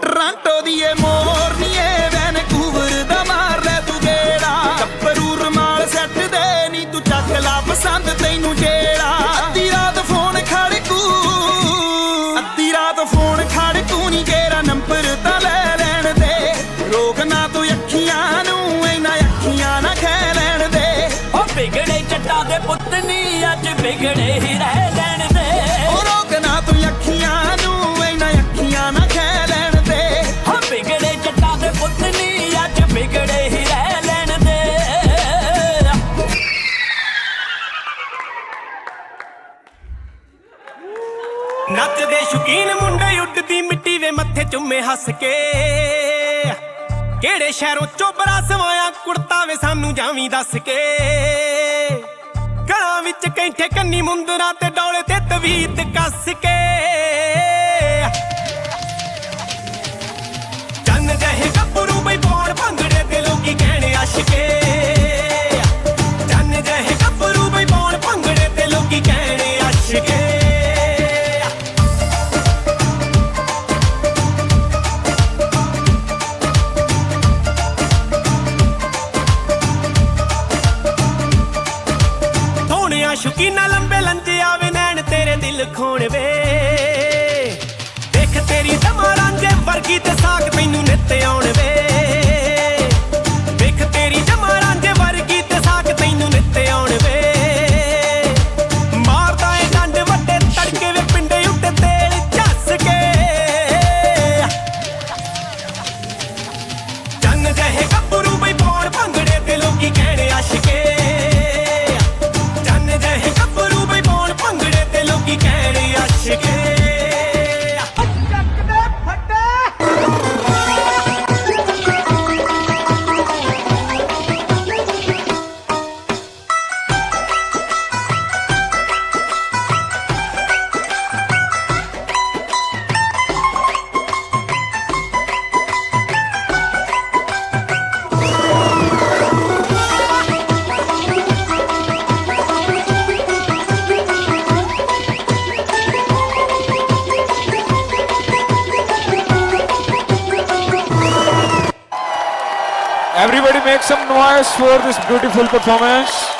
Toronto ਦੀ ਏ ਮੋਰਨੀਏ Vancouver ਦਾ ਮਾਰ ਲੈ ਤੂੰ ਗੇੜਾ ਕੱਪਰੂ ਰਮਾਲ ਸੈੱਟ ਦੇ ਨੀ ਤੂੰ ਚੱਕ ਲਾ ਪਸੰਦ ਤੈਨੂੰ ਜਿਹੜਾ ਅੱਧੀ ਰਾਤ ਫੋਨ ਖੜਕੂ ਅੱਧੀ ਰਾਤ ਫੋਨ ਖੜਕੂ ਨੀ ਗੇਰਾ ਨੰਬਰ ਤਾਂ ਲੈ ਲੈਣ ਦੇ ਰੋਕ ਨਾ ਤੂੰ ਅੱਖੀਆਂ ਨੂੰ ਐਨਾ ਅੱਖੀਆਂ ਨਾ ਖੈ ਲੈਣ ਦੇ ਉਹ ਵਿਗੜੇ ਜੱਟਾਂ ਦੇ ਪੁੱਤ ਨੀ ਅੱਜ ਵਿਗੜੇ ਹੀ ਰਹਿ ਨੱਚਦੇ ਸ਼ੁਕੀਨ ਮੁੰਡੇ ਉੱਡਦੀ ਮਿੱਟੀ ਵੇ ਮੱਥੇ ਚੁੰਮੇ ਹੱਸ ਕੇ। ਕਿਹੜੇ ਸ਼ਹਿਰੋਂ ਚੋਬਰਾ ਸਵਾਇਆ, ਕੁੜਤਾ ਵੇ ਸਾਨੂੰ ਜਾਵੀਂ ਦੱਸ ਕੇ। ਗਲਾਂ ਵਿੱਚ ਕੈਂਠੇ ਕੰਨੀ ਮੁੰਦਰਾ ਤੇ ਡੋਲੇ ਤੇ ਤਵੀਤ ਕੱਸ ਕੇ। ਸੋਹਣਿਆ ਸ਼ੁਕੀਨਾ ਲੰਬੇ ਲੰਜੇ ਆਵੇ ਨੈਣ ਤੇਰੇ ਦਿਲ ਖੋਣ ਵੇ Everybody make some noise for this beautiful performance.